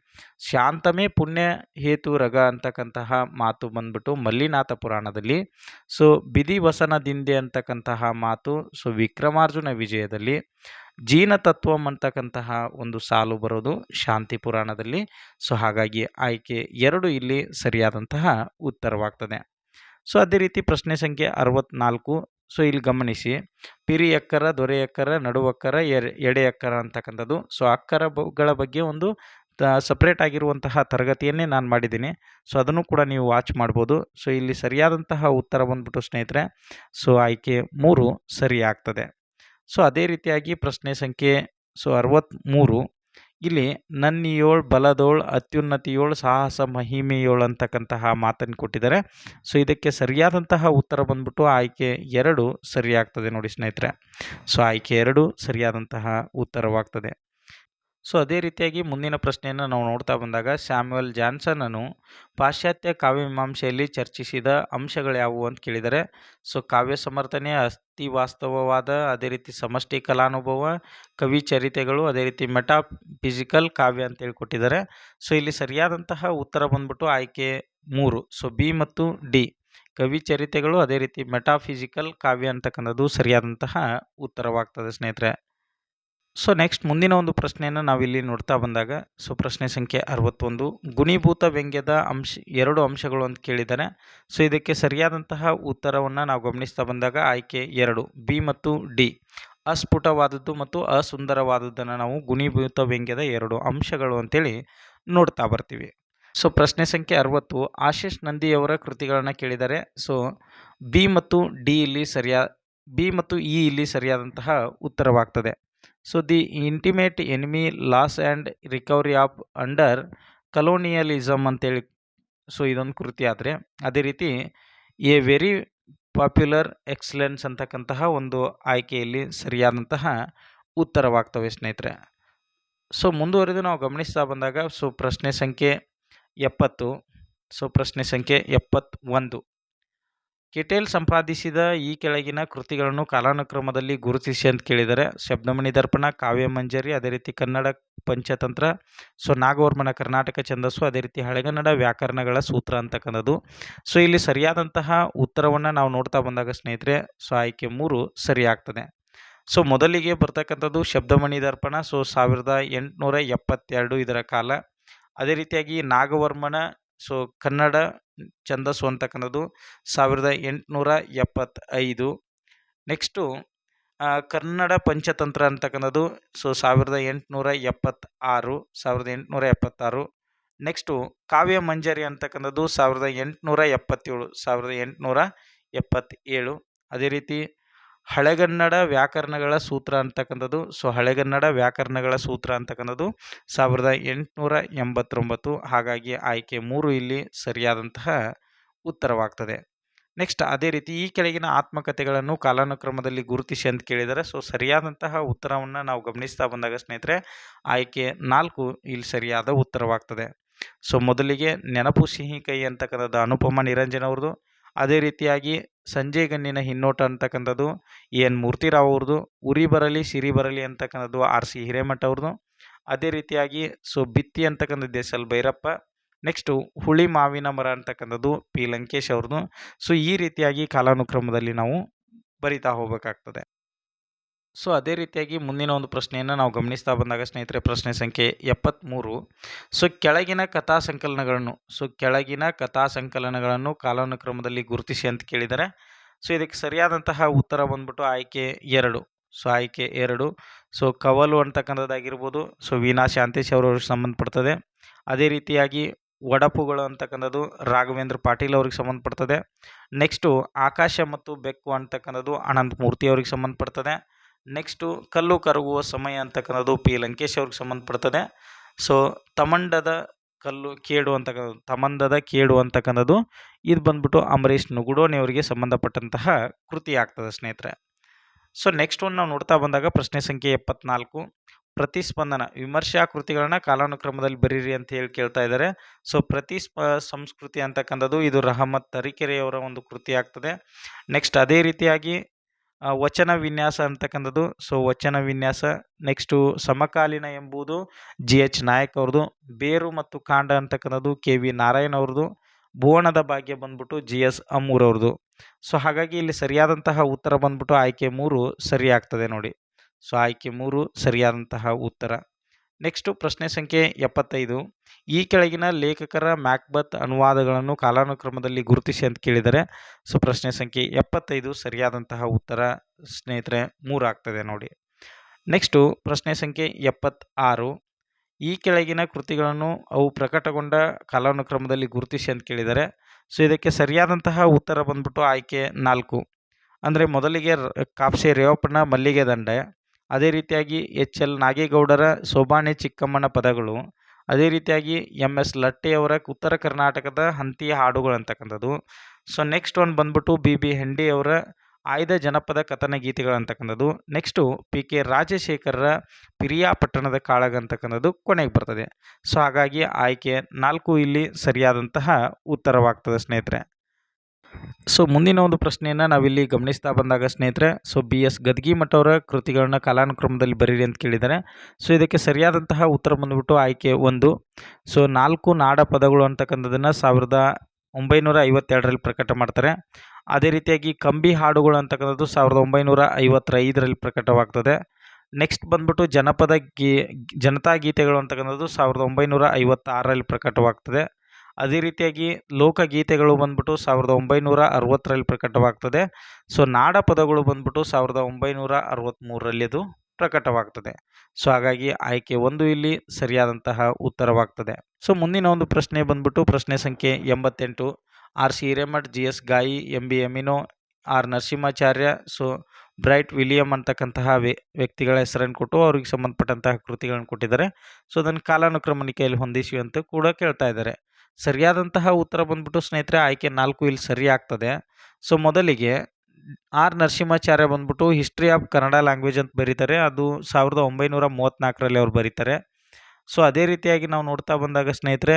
ಶಾಂತಮೇ ಪುಣ್ಯ ಹೇತು ರಗ ಅಂತಕ್ಕಂತಹ ಮಾತು ಬಂದ್ಬಿಟ್ಟು ಮಲ್ಲಿನಾಥ ಪುರಾಣದಲ್ಲಿ. ಸೊ ಬಿದಿ ವಸನದಿಂದೆ ಅಂತಕ್ಕಂತಹ ಮಾತು, ಸೊ, ವಿಕ್ರಮಾರ್ಜುನ ವಿಜಯದಲ್ಲಿ. ಜೀನ ತತ್ವಂ ಅಂತಕ್ಕಂತಹ ಒಂದು ಸಾಲು ಬರೋದು ಶಾಂತಿ ಪುರಾಣದಲ್ಲಿ. ಸೊ, ಹಾಗಾಗಿ ಆಯ್ಕೆ ಎರಡು ಇಲ್ಲಿ ಸರಿಯಾದಂತಹ ಉತ್ತರವಾಗ್ತದೆ. ಸೊ, ಅದೇ ರೀತಿ ಪ್ರಶ್ನೆ ಸಂಖ್ಯೆ ಅರವತ್ನಾಲ್ಕು. ಸೊ, ಇಲ್ಲಿ ಗಮನಿಸಿ. ಪಿರಿ ಅಕ್ಕರ ದೊರೆ ಅಕ್ಕರ ನಡುವಕ್ಕರ ಎಡೆ ಅಕ್ಕರ ಅಂತಕ್ಕಂಥದ್ದು. ಸೊ ಅಕ್ಕರಗಳ ಬಗ್ಗೆ ಒಂದು ಸಪ್ರೇಟ್ ಆಗಿರುವಂತಹ ತರಗತಿಯನ್ನೇ ನಾನು ಮಾಡಿದ್ದೀನಿ. ಸೊ, ಅದನ್ನು ಕೂಡ ನೀವು ವಾಚ್ ಮಾಡ್ಬೋದು. ಸೊ, ಇಲ್ಲಿ ಸರಿಯಾದಂತಹ ಉತ್ತರ ಬಂದ್ಬಿಟ್ಟು ಸ್ನೇಹಿತರೆ, ಸೊ, ಆಯ್ಕೆ ಮೂರು ಸರಿಯಾಗ್ತದೆ. ಸೊ, ಅದೇ ರೀತಿಯಾಗಿ ಪ್ರಶ್ನೆ ಸಂಖ್ಯೆ, ಸೊ ಅರವತ್ತ್ಮೂರು ಇಲ್ಲಿ ನನ್ನಿಯೋಳ್, ಬಲದೋಳ್, ಅತ್ಯುನ್ನತಿಯೋಳ್, ಸಾಹಸ ಮಹಿಮೆಯೋಳ್ ಅಂತಕ್ಕಂತಹ ಮಾತನ್ನು ಕೊಟ್ಟಿದ್ದಾರೆ. ಸೊ, ಇದಕ್ಕೆ ಸರಿಯಾದಂತಹ ಉತ್ತರ ಬಂದ್ಬಿಟ್ಟು ಆಯ್ಕೆ ಎರಡು ಸರಿಯಾಗ್ತದೆ ನೋಡಿ ಸ್ನೇಹಿತರೆ. ಸೊ, ಆಯ್ಕೆ ಎರಡು ಸರಿಯಾದಂತಹ ಉತ್ತರವಾಗ್ತದೆ. ಸೊ, ಅದೇ ರೀತಿಯಾಗಿ ಮುಂದಿನ ಪ್ರಶ್ನೆಯನ್ನು ನಾವು ನೋಡ್ತಾ ಬಂದಾಗ ಸ್ಯಾಮ್ಯುಯಲ್ ಜಾನ್ಸನನು ಪಾಶ್ಚಾತ್ಯ ಕಾವ್ಯಮೀಮಾಂಸೆಯಲ್ಲಿ ಚರ್ಚಿಸಿದ ಅಂಶಗಳು ಯಾವುವು ಅಂತ ಕೇಳಿದರೆ, ಸೊ, ಕಾವ್ಯ ಸಮರ್ಥನೆ ಅಸ್ಥಿ ವಾಸ್ತವವಾದ, ಅದೇ ರೀತಿ ಸಮಷ್ಟಿ ಕಲಾನುಭವ, ಕವಿ ಚರಿತೆಗಳು, ಅದೇ ರೀತಿ ಮೆಟಾ ಫಿಸಿಕಲ್ ಕಾವ್ಯ ಅಂತೇಳಿ ಕೊಟ್ಟಿದ್ದಾರೆ ಸೊ, ಇಲ್ಲಿ ಸರಿಯಾದಂತಹ ಉತ್ತರ ಬಂದ್ಬಿಟ್ಟು ಆಯ್ಕೆ ಮೂರು. ಸೊ, ಬಿ ಮತ್ತು ಡಿ. ಕವಿ ಚರಿತೆಗಳು, ಅದೇ ರೀತಿ ಮೆಟಾಫಿಸಿಕಲ್ ಕಾವ್ಯ ಅಂತಕ್ಕಂಥದ್ದು ಸರಿಯಾದಂತಹ ಉತ್ತರವಾಗ್ತದೆ ಸ್ನೇಹಿತರೆ. ಸೊ ನೆಕ್ಸ್ಟ್ ಮುಂದಿನ ಒಂದು ಪ್ರಶ್ನೆಯನ್ನು ನಾವಿಲ್ಲಿ ನೋಡ್ತಾ ಬಂದಾಗ ಸೊ ಪ್ರಶ್ನೆ ಸಂಖ್ಯೆ ಅರವತ್ತೊಂದು. ಗುಣೀಭೂತ ವ್ಯಂಗ್ಯದ ಅಂಶ, ಎರಡು ಅಂಶಗಳು ಅಂತ ಕೇಳಿದ್ದಾರೆ. ಸೊ ಇದಕ್ಕೆ ಸರಿಯಾದಂತಹ ಉತ್ತರವನ್ನು ನಾವು ಗಮನಿಸ್ತಾ ಬಂದಾಗ ಆಯ್ಕೆ ಎರಡು, ಬಿ ಮತ್ತು ಡಿ. ಅಸ್ಫುಟವಾದದ್ದು ಮತ್ತು ಅಸುಂದರವಾದದ್ದನ್ನು ನಾವು ಗುಣೀಭೂತ ವ್ಯಂಗ್ಯದ ಎರಡು ಅಂಶಗಳು ಅಂತೇಳಿ ನೋಡ್ತಾ ಬರ್ತೀವಿ. ಸೊ ಪ್ರಶ್ನೆ ಸಂಖ್ಯೆ ಅರವತ್ತು ಆಶೀಶ್ ನಂದಿಯವರ ಕೃತಿಗಳನ್ನು ಕೇಳಿದ್ದಾರೆ. ಸೊ ಬಿ ಮತ್ತು ಡಿ ಇಲ್ಲಿ ಸರಿಯಾದ ಬಿ ಮತ್ತು ಇ ಇಲ್ಲಿ ಸರಿಯಾದಂತಹ ಉತ್ತರವಾಗ್ತದೆ. So the intimate enemy loss and recovery of under colonialism ಅಂತೇಳಿ. ಸೊ ಇದೊಂದು ಕೃತಿ ಆದರೆ, ಅದೇ ರೀತಿ ಎ ವೆರಿ ಪಾಪ್ಯುಲರ್ ಎಕ್ಸಲೆನ್ಸ್ ಅಂತಕ್ಕಂತಹ ಒಂದು ಆಯ್ಕೆಯಲ್ಲಿ ಸರಿಯಾದಂತಹ ಉತ್ತರವಾಗ್ತವೆ ಸ್ನೇಹಿತರೆ. ಸೊ ಮುಂದುವರೆದು ನಾವು ಗಮನಿಸ್ತಾ ಬಂದಾಗ ಸೊ ಪ್ರಶ್ನೆ ಸಂಖ್ಯೆ ಎಪ್ಪತ್ತು. ಸೊ ಪ್ರಶ್ನೆ ಸಂಖ್ಯೆ ಎಪ್ಪತ್ತೊಂದು. ಕೆಟೇಲ್ ಸಂಪಾದಿಸಿದ ಈ ಕೆಳಗಿನ ಕೃತಿಗಳನ್ನು ಕಾಲಾನುಕ್ರಮದಲ್ಲಿ ಗುರುತಿಸಿ ಅಂತ ಕೇಳಿದ್ದಾರೆ ಶಬ್ದಮಣಿ ದರ್ಪಣ, ಕಾವ್ಯ ಮಂಜರಿ, ಅದೇ ರೀತಿ ಕನ್ನಡ ಪಂಚತಂತ್ರ, ಸೊ ನಾಗವರ್ಮನ ಕರ್ನಾಟಕ ಛಂದಸ್ಸು, ಅದೇ ರೀತಿ ಹಳೆಗನ್ನಡ ವ್ಯಾಕರಣಗಳ ಸೂತ್ರ ಅಂತಕ್ಕಂಥದ್ದು. ಸೊ ಇಲ್ಲಿ ಸರಿಯಾದಂತಹ ಉತ್ತರವನ್ನು ನಾವು ನೋಡ್ತಾ ಬಂದಾಗ ಸ್ನೇಹಿತರೆ, ಸೊ ಆಯ್ಕೆ ಮೂರು ಸರಿಯಾಗ್ತದೆ. ಸೊ ಮೊದಲಿಗೆ ಬರ್ತಕ್ಕಂಥದ್ದು ಶಬ್ದಮಣಿ ದರ್ಪಣ, ಸೊ ಸಾವಿರದ ಎಂಟುನೂರ ಇದರ ಕಾಲ. ಅದೇ ರೀತಿಯಾಗಿ ನಾಗವರ್ಮನ, ಸೊ ಕನ್ನಡ ಛಂದಸ್ಸು ಅಂತಕ್ಕಂಥದ್ದು ಸಾವಿರದ ಎಂಟುನೂರ ಎಪ್ಪತ್ತೈದು. ನೆಕ್ಸ್ಟು ಕನ್ನಡ ಪಂಚತಂತ್ರ ಅಂತಕ್ಕಂಥದ್ದು, ಸೊ ಸಾವಿರದ ಎಂಟುನೂರ ಎಪ್ಪತ್ತಾರು, ಸಾವಿರದ ಎಂಟುನೂರ ಎಪ್ಪತ್ತಾರು. ನೆಕ್ಸ್ಟು, ಕಾವ್ಯ ಮಂಜರಿ ಅಂತಕ್ಕಂಥದ್ದು ಸಾವಿರದ ಎಂಟುನೂರ ಎಪ್ಪತ್ತೇಳು, ಸಾವಿರದ ಎಂಟುನೂರ ಎಪ್ಪತ್ತೇಳು. ಅದೇ ರೀತಿ ಹಳೆಗನ್ನಡ ವ್ಯಾಕರಣಗಳ ಸೂತ್ರ ಅಂತಕ್ಕಂಥದ್ದು. ಸೊ ಹಳೆಗನ್ನಡ ವ್ಯಾಕರಣಗಳ ಸೂತ್ರ ಅಂತಕ್ಕಂಥದ್ದು ಸಾವಿರದ ಎಂಟುನೂರ ಎಂಬತ್ತೊಂಬತ್ತು. ಹಾಗಾಗಿ ಆಯ್ಕೆ ಮೂರು ಇಲ್ಲಿ ಸರಿಯಾದಂತಹ ಉತ್ತರವಾಗ್ತದೆ. ನೆಕ್ಸ್ಟ್ ಅದೇ ರೀತಿ ಈ ಕೆಳಗಿನ ಆತ್ಮಕಥೆಗಳನ್ನು ಕಾಲಾನುಕ್ರಮದಲ್ಲಿ ಗುರುತಿಸಿ ಅಂತ ಕೇಳಿದರೆ ಸೊ ಸರಿಯಾದಂತಹ ಉತ್ತರವನ್ನು ನಾವು ಗಮನಿಸ್ತಾ ಬಂದಾಗ ಸ್ನೇಹಿತರೆ, ಆಯ್ಕೆ ನಾಲ್ಕು ಇಲ್ಲಿ ಸರಿಯಾದ ಉತ್ತರವಾಗ್ತದೆ. ಸೊ ಮೊದಲಿಗೆ ನೆನಪು ಸಿಹಿ ಕೈ ಅಂತಕ್ಕಂಥದ್ದು ಅನುಪಮ ನಿರಂಜನ್ ಅದೇ ರೀತಿಯಾಗಿ ಸಂಜೆ ಗಣ್ಣಿನ ಹಿನ್ನೋಟ ಅಂತಕ್ಕಂಥದ್ದು, ಎನ್. ಮೂರ್ತಿರಾವ್ ಅವ್ರದ್ದು, ಉರಿ ಬರಲಿ, ಸಿರಿ ಬರಲಿ ಅಂತಕ್ಕಂಥದ್ದು ಆರ್. ಸಿ. ಹಿರೇಮಠ ಅವ್ರದ್ದು. ಅದೇ ರೀತಿಯಾಗಿ, ಸೊ ಬಿತ್ತಿ ಅಂತಕ್ಕಂಥದ್ದು ಎಸ್. ಎಲ್. ಭೈರಪ್ಪ. ನೆಕ್ಸ್ಟು ಹುಳಿ ಮಾವಿನ ಮರ ಅಂತಕ್ಕಂಥದ್ದು ಪಿ. ಲಂಕೇಶ್ ಅವ್ರದ್ದು. ಸೊ ಈ ರೀತಿಯಾಗಿ ಕಾಲಾನುಕ್ರಮದಲ್ಲಿ ನಾವು ಬರಿತಾ ಹೋಗಬೇಕಾಗ್ತದೆ. ಸೊ ಅದೇ ರೀತಿಯಾಗಿ ಮುಂದಿನ ಒಂದು ಪ್ರಶ್ನೆಯನ್ನು ನಾವು ಗಮನಿಸ್ತಾ ಬಂದಾಗ ಸ್ನೇಹಿತರೆ, ಪ್ರಶ್ನೆ ಸಂಖ್ಯೆ ಎಪ್ಪತ್ತ್ಮೂರು ಸೊ ಕೆಳಗಿನ ಕಥಾ ಸಂಕಲನಗಳನ್ನು, ಸೊ ಕೆಳಗಿನ ಕಥಾ ಸಂಕಲನಗಳನ್ನು ಕಾಲಾನುಕ್ರಮದಲ್ಲಿ ಗುರುತಿಸಿ ಅಂತ ಕೇಳಿದರೆ ಸೊ ಇದಕ್ಕೆ ಸರಿಯಾದಂತಹ ಉತ್ತರ ಬಂದ್ಬಿಟ್ಟು ಆಯ್ಕೆ ಎರಡು. ಸೊ ಆಯ್ಕೆ ಎರಡು. ಸೊ ಕವಲು ಅಂತಕ್ಕಂಥದ್ದಾಗಿರ್ಬೋದು, ಸೊ ವೀನಾ ಶಾಂತೇಶ್ ಅವರವ್ರಿಗೆ ಸಂಬಂಧಪಡ್ತದೆ. ಅದೇ ರೀತಿಯಾಗಿ ಒಡಪುಗಳು ಅಂತಕ್ಕಂಥದ್ದು ರಾಘವೇಂದ್ರ ಪಾಟೀಲ್ ಅವ್ರಿಗೆ ಸಂಬಂಧಪಡ್ತದೆ. ನೆಕ್ಸ್ಟು ಆಕಾಶ ಮತ್ತು ಬೆಕ್ಕು ಅಂತಕ್ಕಂಥದ್ದು ಅನಂತ ಮೂರ್ತಿ ಅವ್ರಿಗೆ ಸಂಬಂಧಪಡ್ತದೆ. ನೆಕ್ಸ್ಟು ಕಲ್ಲು ಕರಗುವ ಸಮಯ ಅಂತಕ್ಕಂಥದ್ದು ಪಿ. ಲಂಕೇಶ್ ಅವ್ರಿಗೆ ಸಂಬಂಧಪಡ್ತದೆ. ಸೊ ತಮಂಡದ ಕಲ್ಲು ಕೇಡು ಅಂತಕ್ಕಂಥದ್ದು ತಮಂದದ ಕೇಡು ಅಂತಕ್ಕಂಥದ್ದು ಇದು ಬಂದ್ಬಿಟ್ಟು ಅಂಬರೀಷ್ ನುಗುಡೋನಿ ಅವರಿಗೆ ಸಂಬಂಧಪಟ್ಟಂತಹ ಕೃತಿ ಆಗ್ತದೆ ಸ್ನೇಹಿತರೆ. ಸೊ ನೆಕ್ಸ್ಟ್ ಒಂದು ನಾವು ನೋಡ್ತಾ ಬಂದಾಗ ಪ್ರಶ್ನೆ ಸಂಖ್ಯೆ ಎಪ್ಪತ್ನಾಲ್ಕು. ಪ್ರತಿಸ್ಪಂದನ, ವಿಮರ್ಶಾ ಕೃತಿಗಳನ್ನ ಕಾಲಾನುಕ್ರಮದಲ್ಲಿ ಬರೀರಿ ಅಂತ ಹೇಳಿ ಕೇಳ್ತಾ ಇದ್ದಾರೆ. ಸೊ ಪ್ರತಿಸ್ಪ, ಸಂಸ್ಕೃತಿ ಅಂತಕ್ಕಂಥದ್ದು ಇದು ರಹಮತ್ ತರೀಕೆರೆಯವರ ಒಂದು ಕೃತಿ ಆಗ್ತದೆ. ನೆಕ್ಸ್ಟ್ ಅದೇ ರೀತಿಯಾಗಿ ವಚನ ವಿನ್ಯಾಸ ಅಂತಕ್ಕಂಥದ್ದು. ಸೊ ವಚನ ವಿನ್ಯಾಸ ನೆಕ್ಸ್ಟು ಸಮಕಾಲೀನ ಎಂಬುದು ಜಿ ಎಚ್ ನಾಯಕ್ ಅವ್ರದ್ದು, ಬೇರು ಮತ್ತು ಕಾಂಡ ಅಂತಕ್ಕಂಥದ್ದು ಕೆ ವಿ ನಾರಾಯಣ್ ಅವ್ರದ್ದು, ಭುವನದ ಭಾಗ್ಯ ಬಂದ್ಬಿಟ್ಟು ಜಿ ಎಸ್ ಅಮ್ಮೂರ್ ಅವ್ರದ್ದು. ಸೊ ಹಾಗಾಗಿ ಇಲ್ಲಿ ಸರಿಯಾದಂತಹ ಉತ್ತರ ಬಂದ್ಬಿಟ್ಟು ಆಯ್ಕೆ ಮೂರು ಸರಿಯಾಗ್ತದೆ ನೋಡಿ. ಸೊ ಆಯ್ಕೆ ಮೂರು ಸರಿಯಾದಂತಹ ಉತ್ತರ. ನೆಕ್ಸ್ಟು ಪ್ರಶ್ನೆ ಸಂಖ್ಯೆ ಎಪ್ಪತ್ತೈದು. ಈ ಕೆಳಗಿನ ಲೇಖಕರ ಮ್ಯಾಕ್ಬತ್ ಅನುವಾದಗಳನ್ನು ಕಾಲಾನುಕ್ರಮದಲ್ಲಿ ಗುರುತಿಸಿ ಅಂತ ಕೇಳಿದರೆ, ಸೊ ಪ್ರಶ್ನೆ ಸಂಖ್ಯೆ ಎಪ್ಪತ್ತೈದು ಸರಿಯಾದಂತಹ ಉತ್ತರ ಸ್ನೇಹಿತರೆ ಮೂರು ಆಗ್ತದೆ ನೋಡಿ. ನೆಕ್ಸ್ಟು ಪ್ರಶ್ನೆ ಸಂಖ್ಯೆ ಎಪ್ಪತ್ತಾರು. ಈ ಕೆಳಗಿನ ಕೃತಿಗಳನ್ನು ಅವು ಪ್ರಕಟಗೊಂಡ ಕಾಲಾನುಕ್ರಮದಲ್ಲಿ ಗುರುತಿಸಿ ಅಂತ ಕೇಳಿದರೆ, ಸೊ ಇದಕ್ಕೆ ಸರಿಯಾದಂತಹ ಉತ್ತರ ಬಂದ್ಬಿಟ್ಟು ಆಯ್ಕೆ ನಾಲ್ಕು. ಅಂದರೆ ಮೊದಲಿಗೆ ಕಾಪ್ಸೆ ರೇವಪ್ಪನ ಮಲ್ಲಿಗೆ ದಂಡೆ ಅದೇ ರೀತಿಯಾಗಿ ಎಚ್ ಎಲ್ ನಾಗೇಗೌಡರ ಸೋಬಾನೆ ಚಿಕ್ಕಮ್ಮನ ಪದಗಳು, ಅದೇ ರೀತಿಯಾಗಿ ಎಂ ಎಸ್ ಲಟ್ಟೆಯವರ ಉತ್ತರ ಕರ್ನಾಟಕದ ಹಂತಿ ಹಾಡುಗಳು ಅಂತಕ್ಕಂಥದ್ದು. ಸೊ ನೆಕ್ಸ್ಟ್ ಒಂದು ಬಂದ್ಬಿಟ್ಟು ಬಿ ಬಿ ಹೆಂಡಿ ಅವರ ಆಯ್ದ ಜನಪದ ಕಥನ ಗೀತೆಗಳು ಅಂತಕ್ಕಂಥದ್ದು. ನೆಕ್ಸ್ಟು ಪಿ ಕೆ ರಾಜಶೇಖರರ ಪಿರಿಯಾಪಟ್ಟಣದ ಕಾಳಗ ಅಂತಕ್ಕಂಥದ್ದು ಕೊನೆಗೆ ಬರ್ತದೆ. ಸೊ ಹಾಗಾಗಿ ಆಯ್ಕೆ ನಾಲ್ಕು ಇಲ್ಲಿ ಸರಿಯಾದಂತಹ ಉತ್ತರವಾಗ್ತದೆ ಸ್ನೇಹಿತರೆ. ಸೊ ಮುಂದಿನ ಒಂದು ಪ್ರಶ್ನೆಯನ್ನು ನಾವಿಲ್ಲಿ ಗಮನಿಸ್ತಾ ಬಂದಾಗ ಸ್ನೇಹಿತರೆ ಸೊ ಬಿ ಎಸ್ ಗದ್ಗಿಮಠ ಅವರ ಕೃತಿಗಳನ್ನ ಕಾಲಾನುಕ್ರಮದಲ್ಲಿ ಬರೀರಿ ಅಂತ ಕೇಳಿದ್ದಾರೆ. ಸೊ ಇದಕ್ಕೆ ಸರಿಯಾದಂತಹ ಉತ್ತರ ಬಂದ್ಬಿಟ್ಟು ಆಯ್ಕೆ ಒಂದು. ಸೊ ನಾಲ್ಕು ನಾಡ ಪದಗಳು ಅಂತಕ್ಕಂಥದ್ದನ್ನು ಸಾವಿರದ ಒಂಬೈನೂರ ಐವತ್ತೆರಡರಲ್ಲಿ ಪ್ರಕಟ ಮಾಡ್ತಾರೆ. ಅದೇ ರೀತಿಯಾಗಿ ಕಂಬಿ ಹಾಡುಗಳು ಅಂತಕ್ಕಂಥದ್ದು ಸಾವಿರದ ಒಂಬೈನೂರ ಐವತ್ತೈದರಲ್ಲಿ ಪ್ರಕಟವಾಗ್ತದೆ. ನೆಕ್ಸ್ಟ್ ಬಂದ್ಬಿಟ್ಟು ಜನಪದ ಗೀ, ಜನತಾ ಗೀತೆಗಳು ಅಂತಕ್ಕಂಥದ್ದು ಸಾವಿರದ ಒಂಬೈನೂರ ಐವತ್ತಾರರಲ್ಲಿ ಪ್ರಕಟವಾಗ್ತದೆ. ಅದೇ ರೀತಿಯಾಗಿ ಲೋಕಗೀತೆಗಳು ಬಂದ್ಬಿಟ್ಟು ಸಾವಿರದ ಒಂಬೈನೂರ ಅರವತ್ತರಲ್ಲಿ ಪ್ರಕಟವಾಗ್ತದೆ. ಸೊ ನಾಡ ಪದಗಳು ಬಂದ್ಬಿಟ್ಟು ಸಾವಿರದ ಒಂಬೈನೂರ ಅರವತ್ತ್ಮೂರರಲ್ಲಿ ಅದು ಪ್ರಕಟವಾಗ್ತದೆ. ಸೊ, ಹಾಗಾಗಿ ಆಯ್ಕೆ ಒಂದು ಇಲ್ಲಿ ಸರಿಯಾದಂತಹ ಉತ್ತರವಾಗ್ತದೆ. ಸೊ, ಮುಂದಿನ ಒಂದು ಪ್ರಶ್ನೆ ಬಂದ್ಬಿಟ್ಟು ಪ್ರಶ್ನೆ ಸಂಖ್ಯೆ ಎಂಬತ್ತೆಂಟು. R C Hiremath, G S Gai, M B Emeneau, R Narasimhacharya, so, Bright William ಅಂತಕ್ಕಂತಹ ವ್ಯ, ವ್ಯಕ್ತಿಗಳ ಹೆಸರನ್ನು ಕೊಟ್ಟು ಅವ್ರಿಗೆ ಸಂಬಂಧಪಟ್ಟಂತಹ ಕೃತಿಗಳನ್ನು ಕೊಟ್ಟಿದ್ದಾರೆ. ಸೊ, ಅದನ್ನು ಕಾಲಾನುಕ್ರಮಣಿಕೆಯಲ್ಲಿ ಹೊಂದಿಸಿ ಅಂತ ಕೂಡ ಕೇಳ್ತಾ ಇದ್ದಾರೆ. ಸರಿಯಾದಂತಹ ಉತ್ತರ ಬಂದ್ಬಿಟ್ಟು ಸ್ನೇಹಿತರೆ, ಆಯ್ಕೆ ನಾಲ್ಕು ಇಲ್ಲಿ ಸರಿ ಆಗ್ತದೆ. ಸೊ, ಮೊದಲಿಗೆ ಆರ್ ನರಸಿಂಹಾಚಾರ್ಯ ಬಂದ್ಬಿಟ್ಟು ಹಿಸ್ಟ್ರಿ ಆಫ್ ಕನ್ನಡ ಲ್ಯಾಂಗ್ವೇಜ್ ಅಂತ ಬರೀತಾರೆ. ಅದು ಸಾವಿರದ ಒಂಬೈನೂರ ಮೂವತ್ತ್ನಾಲ್ಕರಲ್ಲಿ ಅವ್ರು ಬರೀತಾರೆ. ಸೊ, ಅದೇ ರೀತಿಯಾಗಿ ನಾವು ನೋಡ್ತಾ ಬಂದಾಗ ಸ್ನೇಹಿತರೆ,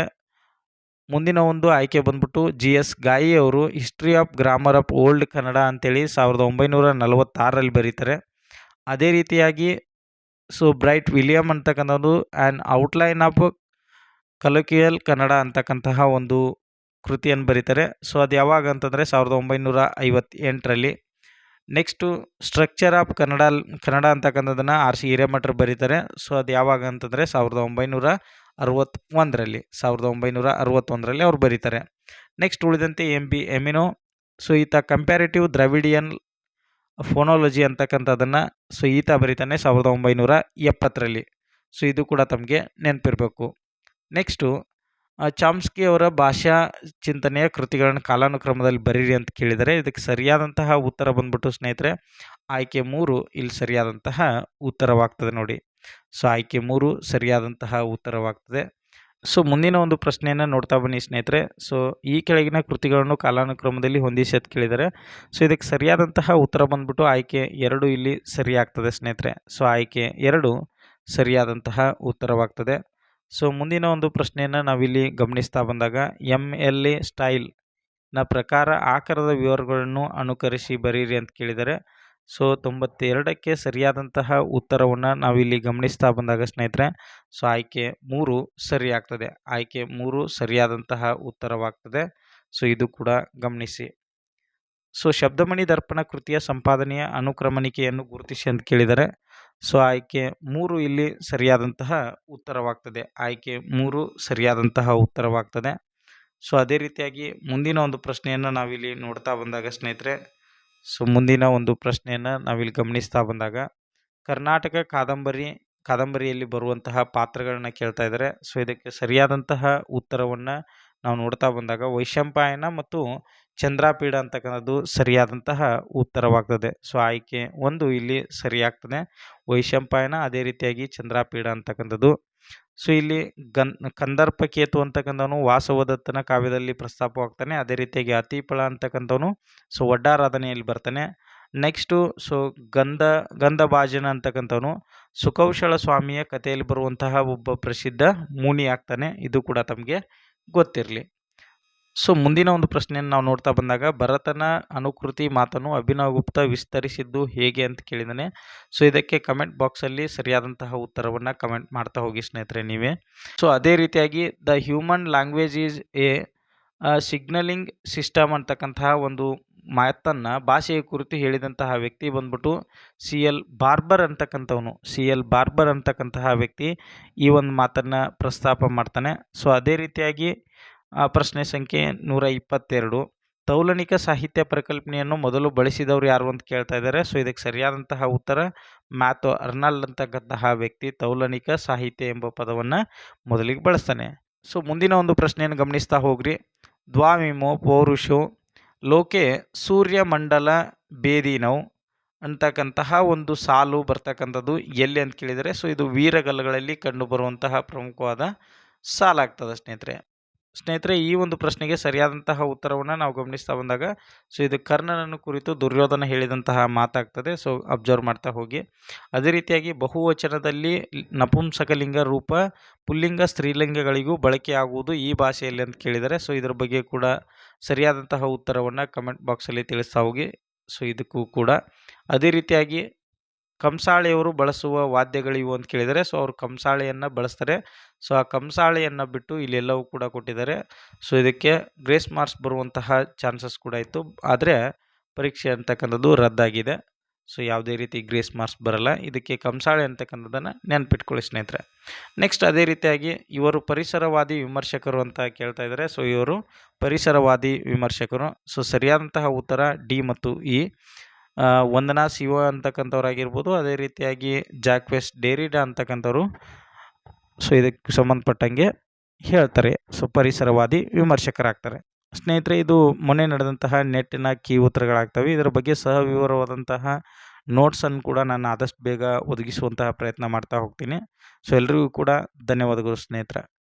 ಮುಂದಿನ ಒಂದು ಆಯ್ಕೆ ಬಂದ್ಬಿಟ್ಟು ಜಿ ಎಸ್ ಗಾಯಿ ಅವರು history of grammar of old Kannada ಅಂತೇಳಿ ಸಾವಿರದ ಒಂಬೈನೂರ ನಲವತ್ತಾರರಲ್ಲಿ ಬರೀತಾರೆ. ಅದೇ ರೀತಿಯಾಗಿ, ಸೊ ಬ್ರೈಟ್ ವಿಲಿಯಮ್ ಅಂತಕ್ಕಂಥದ್ದು an outline of classical Kannada ಅಂತಕ್ಕಂತಹ ಒಂದು ಕೃತಿಯನ್ನು ಬರೀತಾರೆ. ಸೊ, ಅದು ಯಾವಾಗ ಅಂತಂದರೆ ಸಾವಿರದ ಒಂಬೈನೂರ ಐವತ್ತೆಂಟರಲ್ಲಿ. Next structure of Kannada Kannada ಅಂತಕ್ಕಂಥದ್ದನ್ನು ಆರ್ ಸಿ ಹಿರೇಮಠರು ಬರೀತಾರೆ. ಸೊ, ಅದು ಯಾವಾಗ ಅಂತಂದರೆ ಸಾವಿರದ ಒಂಬೈನೂರ ಅರವತ್ತೊಂದರಲ್ಲಿ, ಸಾವಿರದ ಒಂಬೈನೂರ ಅರವತ್ತೊಂದರಲ್ಲಿ ಅವ್ರು ಬರೀತಾರೆ. ನೆಕ್ಸ್ಟ್ ಉಳಿದಂತೆ ಎಂ ಬಿ ಎಮಿನೋ. ಸೊ, ಈತ ಕಂಪ್ಯಾರಿಟಿವ್ ದ್ರವಿಡಿಯನ್ ಫೋನಾಲಜಿ ಅಂತಕ್ಕಂಥದ್ದನ್ನು, ಸೊ, ಈತ ಬರೀತಾನೆ ಸಾವಿರದ ಒಂಬೈನೂರ ಎಪ್ಪತ್ತರಲ್ಲಿ. ಸೊ, ಇದು ಕೂಡ ತಮಗೆ ನೆನಪಿರಬೇಕು. ನೆಕ್ಸ್ಟು ಚಾಮ್ಸ್ಕಿ ಅವರ ಭಾಷಾ ಚಿಂತನೆಯ ಕೃತಿಗಳನ್ನು ಕಾಲಾನುಕ್ರಮದಲ್ಲಿ ಬರೀರಿ ಅಂತ ಕೇಳಿದರೆ, ಇದಕ್ಕೆ ಸರಿಯಾದಂತಹ ಉತ್ತರ ಬಂದ್ಬಿಟ್ಟು ಸ್ನೇಹಿತರೆ, ಆಯ್ಕೆ ಮೂರು ಇಲ್ಲಿ ಸರಿಯಾದಂತಹ ಉತ್ತರವಾಗ್ತದೆ ನೋಡಿ. ಸೊ ಆಯ್ಕೆ ಮೂರು ಸರಿಯಾದಂತಹ ಉತ್ತರವಾಗ್ತದೆ. ಸೊ ಮುಂದಿನ ಒಂದು ಪ್ರಶ್ನೆಯನ್ನು ನೋಡ್ತಾ ಬನ್ನಿ ಸ್ನೇಹಿತರೆ. ಸೊ ಈ ಕೆಳಗಿನ ಕೃತಿಗಳನ್ನು ಕಾಲಾನುಕ್ರಮದಲ್ಲಿ ಹೊಂದಿಸಿ ಅಂತ ಕೇಳಿದರೆ ಸೊ ಇದಕ್ಕೆ ಸರಿಯಾದಂತಹ ಉತ್ತರ ಬಂದ್ಬಿಟ್ಟು ಆಯ್ಕೆ ಎರಡು ಇಲ್ಲಿ ಸರಿಯಾಗ್ತದೆ ಸ್ನೇಹಿತರೆ. ಸೊ ಆಯ್ಕೆ ಎರಡು ಸರಿಯಾದಂತಹ ಉತ್ತರವಾಗ್ತದೆ. ಸೊ ಮುಂದಿನ ಒಂದು ಪ್ರಶ್ನೆಯನ್ನು ನಾವಿಲ್ಲಿ ಗಮನಿಸ್ತಾ ಬಂದಾಗ ಎಂ ಎಲ್ ಎ ಸ್ಟೈಲ್ನ ಪ್ರಕಾರ ಆಕಾರದ ವಿವರಗಳನ್ನು ಅನುಕರಿಸಿ ಬರೀರಿ ಅಂತ ಕೇಳಿದರೆ ಸೊ ತೊಂಬತ್ತೆರಡಕ್ಕೆ ಸರಿಯಾದಂತಹ ಉತ್ತರವನ್ನು ನಾವಿಲ್ಲಿ ಗಮನಿಸ್ತಾ ಬಂದಾಗ ಸ್ನೇಹಿತರೆ ಸೊ ಆಯ್ಕೆ ಮೂರು ಸರಿಯಾಗ್ತದೆ. ಆಯ್ಕೆ ಮೂರು ಸರಿಯಾದಂತಹ ಉತ್ತರವಾಗ್ತದೆ. ಸೊ ಇದು ಕೂಡ ಗಮನಿಸಿ. ಸೊ ಶಬ್ದಮಣಿ ದರ್ಪಣ ಕೃತಿಯ ಸಂಪಾದನೆಯ ಅನುಕ್ರಮಣಿಕೆಯನ್ನು ಗುರುತಿಸಿ ಅಂತ ಕೇಳಿದರೆ ಸೊ, ಆಯ್ಕೆ ಮೂರು ಇಲ್ಲಿ ಸರಿಯಾದಂತಹ ಉತ್ತರವಾಗ್ತದೆ. ಆಯ್ಕೆ ಮೂರು ಸರಿಯಾದಂತಹ ಉತ್ತರವಾಗ್ತದೆ. ಸೊ, ಅದೇ ರೀತಿಯಾಗಿ ಮುಂದಿನ ಒಂದು ಪ್ರಶ್ನೆಯನ್ನು ನಾವಿಲ್ಲಿ ನೋಡ್ತಾ ಬಂದಾಗ ಸ್ನೇಹಿತರೆ, ಸೊ, ಮುಂದಿನ ಒಂದು ಪ್ರಶ್ನೆಯನ್ನು ನಾವಿಲ್ಲಿ ಗಮನಿಸ್ತಾ ಬಂದಾಗ, ಕರ್ನಾಟಕ ಕಾದಂಬರಿ, ಕಾದಂಬರಿಯಲ್ಲಿ ಬರುವಂತಹ ಪಾತ್ರಗಳನ್ನ ಕೇಳ್ತಾ ಇದ್ದಾರೆ. ಸೊ, ಇದಕ್ಕೆ ಸರಿಯಾದಂತಹ ಉತ್ತರವನ್ನು ನಾವು ನೋಡ್ತಾ ಬಂದಾಗ ವೈಶಂಪಾಯನ ಮತ್ತು ಚಂದ್ರಾಪೀಡ ಅಂತಕ್ಕಂಥದ್ದು ಸರಿಯಾದಂತಹ ಉತ್ತರವಾಗ್ತದೆ. ಸೊ ಆಯ್ಕೆ ಒಂದು ಇಲ್ಲಿ ಸರಿಯಾಗ್ತದೆ. ವೈಶಂಪಾಯನ ಅದೇ ರೀತಿಯಾಗಿ ಚಂದ್ರಪೀಡ ಅಂತಕ್ಕಂಥದ್ದು. ಸೊ ಇಲ್ಲಿ ಗನ್, ಕಂದರ್ಪಕೇತು ಅಂತಕ್ಕಂಥವನು ವಾಸವದತ್ತನ ಕಾವ್ಯದಲ್ಲಿ ಪ್ರಸ್ತಾಪವಾಗ್ತಾನೆ. ಅದೇ ರೀತಿಯಾಗಿ ಅತಿಪಳ ಅಂತಕ್ಕಂಥವನು ಸೊ ಒಡ್ಡಾರಾಧನೆಯಲ್ಲಿ ಬರ್ತಾನೆ. ನೆಕ್ಸ್ಟು ಸೊ ಗಂಧ, ಗಂಧಭಾಜನ ಅಂತಕ್ಕಂಥವನು, ಸುಕೌಶಲ ಸ್ವಾಮಿಯ ಕಥೆಯಲ್ಲಿ ಬರುವಂತಹ ಒಬ್ಬ ಪ್ರಸಿದ್ಧ ಮುನಿ ಆಗ್ತಾನೆ. ಇದು ಕೂಡ ತಮಗೆ ಗೊತ್ತಿರಲಿ. ಸೊ, ಮುಂದಿನ ಒಂದು ಪ್ರಶ್ನೆಯನ್ನು ನಾವು ನೋಡ್ತಾ ಬಂದಾಗ, ಭರತನ ಅನುಕೃತಿ ಮಾತನ್ನು ಅಭಿನವ್ ಗುಪ್ತ ವಿಸ್ತರಿಸಿದ್ದು ಹೇಗೆ ಅಂತ ಕೇಳಿದ್ದಾನೆ. ಸೊ, ಇದಕ್ಕೆ ಕಮೆಂಟ್ ಬಾಕ್ಸಲ್ಲಿ ಸರಿಯಾದಂತಹ ಉತ್ತರವನ್ನು ಕಮೆಂಟ್ ಮಾಡ್ತಾ ಹೋಗಿ ಸ್ನೇಹಿತರೆ ನೀವೇ. ಸೊ, ಅದೇ ರೀತಿಯಾಗಿ the human language is a signalling system ಅಂತಕ್ಕಂತಹ ಒಂದು ಮಾತನ್ನು, ಭಾಷೆಯ ಕುರಿತು ಹೇಳಿದಂತಹ ವ್ಯಕ್ತಿ ಬಂದ್ಬಿಟ್ಟು ಸಿ ಎಲ್ ಬಾರ್ಬರ್ ಅಂತಕ್ಕಂಥವನು, ಸಿ ಎಲ್ ಬಾರ್ಬರ್ ಅಂತಕ್ಕಂತಹ ವ್ಯಕ್ತಿ ಈ ಒಂದು ಮಾತನ್ನು ಪ್ರಸ್ತಾಪ ಮಾಡ್ತಾನೆ. ಸೊ, ಅದೇ ರೀತಿಯಾಗಿ ಪ್ರಶ್ನೆ ಸಂಖ್ಯೆ ನೂರ ಇಪ್ಪತ್ತೆರಡು. ತೌಲನಿಕ ಸಾಹಿತ್ಯ ಪರಿಕಲ್ಪನೆಯನ್ನು ಮೊದಲು ಬಳಸಿದವರು ಯಾರು ಅಂತ ಕೇಳ್ತಾ ಇದ್ದಾರೆ. ಸೊ, ಇದಕ್ಕೆ ಸರಿಯಾದಂತಹ ಉತ್ತರ ಮ್ಯಾಥೋ ಅರ್ನಾಲ್ಡ್ ಅಂತಕ್ಕಂತಹ ವ್ಯಕ್ತಿ ತೌಲನಿಕ ಸಾಹಿತ್ಯ ಎಂಬ ಪದವನ್ನು ಮೊದಲಿಗೆ ಬಳಸ್ತಾನೆ. ಸೊ, ಮುಂದಿನ ಒಂದು ಪ್ರಶ್ನೆಯನ್ನು ಗಮನಿಸ್ತಾ ಹೋಗ್ರಿ. ದ್ವಾಮಿಮೋ ಪೌರುಷೋ ಲೋಕೆ ಸೂರ್ಯಮಂಡಲ ಬೇದಿನೌ ಅಂತಕ್ಕಂತಹ ಒಂದು ಸಾಲು ಬರ್ತಕ್ಕಂಥದ್ದು ಎಲ್ಲಿ ಅಂತ ಕೇಳಿದರೆ, ಸೊ, ಇದು ವೀರಗಲ್ಲಗಳಲ್ಲಿ ಕಂಡುಬರುವಂತಹ ಪ್ರಮುಖವಾದ ಸಾಲಾಗ್ತದೆ ಸ್ನೇಹಿತರೆ. ಸ್ನೇಹಿತರೆ, ಈ ಒಂದು ಪ್ರಶ್ನೆಗೆ ಸರಿಯಾದಂತಹ ಉತ್ತರವನ್ನು ನಾವು ಗಮನಿಸ್ತಾ ಬಂದಾಗ, ಸೊ, ಇದು ಕರ್ಣನನ್ನು ಕುರಿತು ದುರ್ಯೋಧನ ಹೇಳಿದಂತಹ ಮಾತಾಗ್ತದೆ. ಸೊ, ಅಬ್ಸರ್ವ್ ಮಾಡ್ತಾ ಹೋಗಿ. ಅದೇ ರೀತಿಯಾಗಿ ಬಹುವಚನದಲ್ಲಿ ನಪುಂಸಕಲಿಂಗ ರೂಪ, ಪುಲ್ಲಿಂಗ ಸ್ತ್ರೀಲಿಂಗಗಳಿಗೂ ಬಳಕೆಯಾಗುವುದು ಈ ಭಾಷೆಯಲ್ಲಿ ಅಂತ ಕೇಳಿದರೆ, ಸೊ, ಇದರ ಬಗ್ಗೆ ಕೂಡ ಸರಿಯಾದಂತಹ ಉತ್ತರವನ್ನು ಕಮೆಂಟ್ ಬಾಕ್ಸಲ್ಲಿ ತಿಳಿಸ್ತಾ ಹೋಗಿ. ಸೊ, ಇದಕ್ಕೂ ಕೂಡ. ಅದೇ ರೀತಿಯಾಗಿ ಕಂಸಾಳೆಯವರು ಬಳಸುವ ವಾದ್ಯಗಳಿವು ಅಂತ ಕೇಳಿದರೆ, ಸೊ ಅವರು ಕಂಸಾಳೆಯನ್ನು ಬಳಸ್ತಾರೆ. ಸೊ ಆ ಕಂಸಾಳೆಯನ್ನು ಬಿಟ್ಟು ಇಲ್ಲೆಲ್ಲವೂ ಕೂಡ ಕೊಟ್ಟಿದ್ದಾರೆ. ಸೊ ಇದಕ್ಕೆ ಗ್ರೇಸ್ ಮಾರ್ಕ್ಸ್ ಬರುವಂತಹ ಚಾನ್ಸಸ್ ಕೂಡ ಇತ್ತು. ಆದರೆ ಪರೀಕ್ಷೆ ಅಂತಕ್ಕಂಥದ್ದು ರದ್ದಾಗಿದೆ. ಸೊ ಯಾವುದೇ ರೀತಿ ಗ್ರೇಸ್ ಮಾರ್ಕ್ಸ್ ಬರಲ್ಲ. ಇದಕ್ಕೆ ಕಂಸಾಳೆ ಅಂತಕ್ಕಂಥದ್ದನ್ನು ನೆನ್ಪಿಟ್ಕೊಳ್ಳಿ ಸ್ನೇಹಿತರೆ. ನೆಕ್ಸ್ಟ್ ಅದೇ ರೀತಿಯಾಗಿ ಇವರು ಪರಿಸರವಾದಿ ವಿಮರ್ಶಕರು ಅಂತ ಕೇಳ್ತಾ ಇದ್ದಾರೆ. ಸೊ ಇವರು ಪರಿಸರವಾದಿ ವಿಮರ್ಶಕರು. ಸೊ ಸರಿಯಾದಂತಹ ಉತ್ತರ ಡಿ ಮತ್ತು ಇ. ವಂದನಾ ಸಿಒ ಅಂತಕ್ಕಂಥವ್ರಾಗಿರ್ಬೋದು, ಅದೇ ರೀತಿಯಾಗಿ ಜಾಕ್ ವೆಸ್ಟ್ ಡೇರಿಡಾ ಅಂತಕ್ಕಂಥವ್ರು. ಸೊ ಇದಕ್ಕೆ ಸಂಬಂಧಪಟ್ಟಂಗೆ ಹೇಳ್ತಾರೆ. ಸೊ ಪರಿಸರವಾದಿ ವಿಮರ್ಶಕರಾಗ್ತಾರೆ. ಸ್ನೇಹಿತರೆ, ಇದು ಮೊನ್ನೆ ನಡೆದಂತಹ ನೆಟ್ಟಿನ ಕೀ ಉತ್ತರಗಳಾಗ್ತವೆ. ಇದರ ಬಗ್ಗೆ ಸಹ ವಿವರವಾದಂತಹ ನೋಟ್ಸನ್ನು ಕೂಡ ನಾನು ಆದಷ್ಟು ಬೇಗ ಒದಗಿಸುವಂತಹ ಪ್ರಯತ್ನ ಮಾಡ್ತಾ ಹೋಗ್ತೀನಿ. ಸೊ ಎಲ್ರಿಗೂ ಕೂಡ ಧನ್ಯವಾದಗಳು ಸ್ನೇಹಿತರೆ.